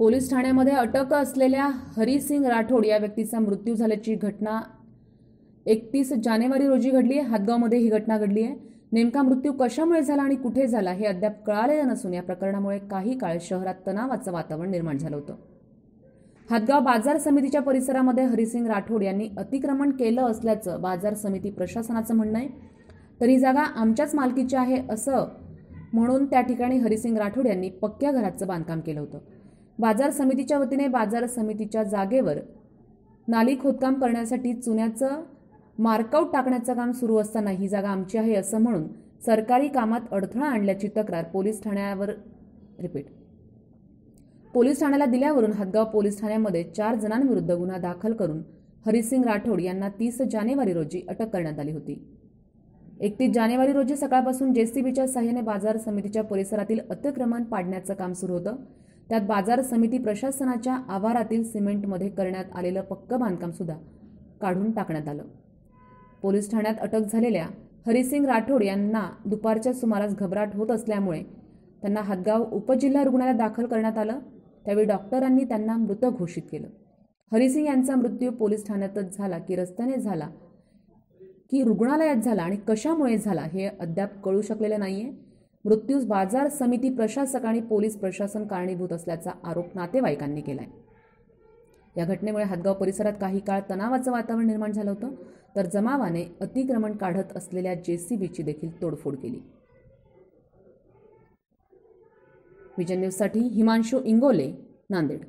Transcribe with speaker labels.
Speaker 1: Police ठाण्यामध्ये अटक असलेल्या हरिसिंग राठोड या व्यक्तीचा मृत्यू झाल्याची घटना एकतीस जानेवारी रोजी घडली आहे. हातगावमध्ये ही घटना घडली आहे. नेमका मृत्यू कशामुळे झाला आणि कुठे झाला हे अद्याप कळालेलं नसून या प्रकरणामुळे काही काळ शहरात तणावाचं वातावरण निर्माण झालं होतं. हातगाव बाजार समितीच्या परिसरामध्ये हरिसिंग राठोड यांनी अतिक्रमण केलं असल्याचं बाजार समिती प्रशासनाचं म्हणणं आहे. तर ही जागा आमच्याच मालकीची आहे असं म्हणून त्या ठिकाणी हरिसिंग राठोड यांनी पक्क्या घराचं बांधकाम केलं होतं. बाजार समितीच्या वतीने बाजार समितीच्या जागेवर नाली खोदकाम करण्यासाठी चुन्याचं मार्कआउट टाकण्याचं काम सुरू असताना ही जागा आमची आहे असं म्हणून सरकारी कामात अडथळा आणल्याची तक्रार पोलीस ठाण्यावर रिपीट पोलीस ठाण्याला दिल्यावरून हदगाव पोलीस ठाण्यामध्ये चार जणांविरुद्ध गुन्हा दाखल करून हरिसिंग राठोड यांना तीस जानेवारी रोजी अटक करण्यात आली होती. एकतीस जानेवारी रोजी सकाळपासून जेसीबीच्या सहाय्याने बाजार समितीच्या परिसरातील अतिक्रमण पाडण्याचं काम सुरू होतं. त्यात बाजार समिती प्रशासनाच्या आवारातील सिमेंटमध्ये करण्यात आलेलं पक्क बांधकाम सुद्धा काढून टाकण्यात आलं. पोलीस ठाण्यात अटक झालेल्या हरिसिंग राठोड यांना दुपारच्या सुमारास घबराट होत असल्यामुळे त्यांना हदगाव उपजिल्हा रुग्णालयात दाखल करण्यात आलं. त्यावेळी डॉक्टरांनी त्यांना मृत घोषित केलं. हरिसिंग यांचा मृत्यू पोलीस ठाण्यातच झाला की रस्त्याने झाला की रुग्णालयात झाला आणि कशामुळे झाला हे अद्याप कळू शकलेलं नाहीये. मृत्यूस बाजार समिती प्रशासक आणि पोलीस प्रशासन कारणीभूत असल्याचा आरोप नातेवाईकांनी केलाय. या घटनेमुळे हातगाव परिसरात काही काळ तणावाचं वातावरण निर्माण झालं होतं तर जमावाने अतिक्रमण काढत असलेल्या जेसीबीची देखील तोडफोड केली. विजन न्यूजसाठी हिमांशू इंगोले नांदेड.